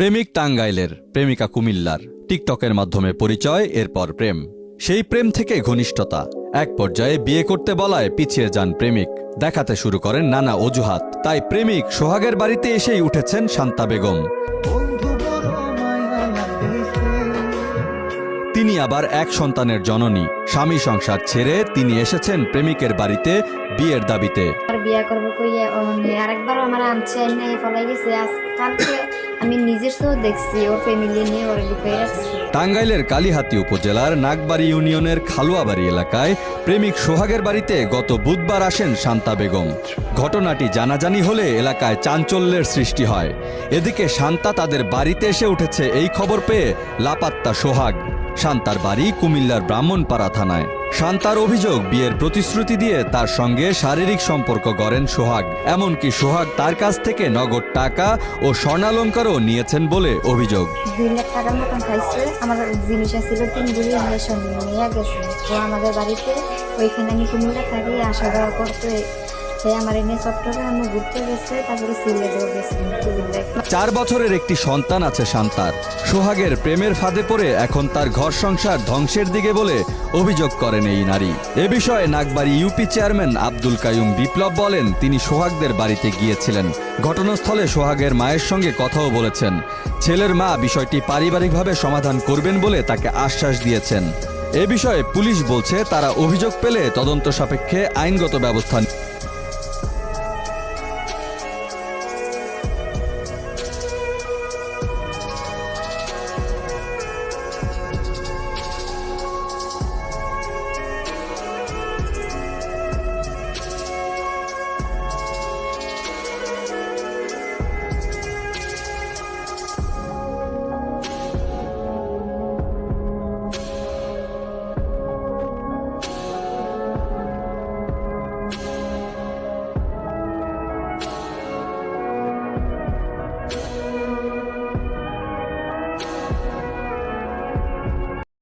প্রেমিক টাঙ্গাইলের প্রেমিকা কুমিল্লার টিকটকের মাধ্যমে পরিচয়, এরপর প্রেম। সেই প্রেম থেকে ঘনিষ্ঠতা। এক পর্যায়ে বিয়ে করতে বলায় পিছিয়ে যান প্রেমিক। দেখাতে শুরু করেন নানা অজুহাত। তাই প্রেমিক সোহাগের বাড়িতে এসেই উঠেছেন শান্তা বেগম। তিনি আবার এক সন্তানের জননী। স্বামী সংসার ছেড়ে তিনি এসেছেন প্রেমিকের বাড়িতে বিয়ের দাবিতে। বিয়া করব আরেকবার আমার আনছে আমি নিজের সহ দেখছি, ওর ফ্যামিলি নিয়ে ওর লুকিয়ে রাখছি। টাঙ্গাইলের কালিহাতি উপজেলার নাগবাড়ি ইউনিয়নের খালুয়াবাড়ি এলাকায় প্রেমিক সোহাগের বাড়িতে গত বুধবার আসেন শান্তা বেগম। ঘটনাটি জানাজানি হলে এলাকায় চাঞ্চল্যের সৃষ্টি হয়। এদিকে শান্তা তাদের বাড়িতে এসে উঠেছে, এই খবর পেয়ে লাপাত্তা সোহাগ, শান্তার বাড়ি কুমিল্লার ব্রাহ্মণপাড়া থানায়। শান্তার অভিযোগ, বিয়ের প্রতিশ্রুতি দিয়ে তার সঙ্গে শারীরিক সম্পর্ক গড়েন সোহাগ। এমনকি সোহাগ তার কাছ থেকে নগদ টাকা ও স্বর্ণালঙ্কারও নিয়েছেন বলে অভিযোগ। আমাদের বাড়িতে ওইখানে আমি কুমিল্লা থাকি আসা যাওয়া করতে চার বছরের একটি সন্তান আছে শান্তার। সোহাগের প্রেমের ফাঁদে পড়ে এখন তার ঘর সংসার ধ্বংসের দিকে বলে অভিযোগ করেন এই নারী। এ বিষয়ে নাগবাড়ি ইউপি চেয়ারম্যান আব্দুল কায়ুম বিপ্লব বলেন, তিনি সোহাগদের বাড়িতে গিয়েছিলেন। ঘটনাস্থলে সোহাগের মায়ের সঙ্গে কথাও বলেছেন। ছেলের মা বিষয়টি পারিবারিকভাবে সমাধান করবেন বলে তাকে আশ্বাস দিয়েছেন। এ বিষয়ে পুলিশ বলছে, তারা অভিযোগ পেলে তদন্ত সাপেক্ষে আইনগত ব্যবস্থা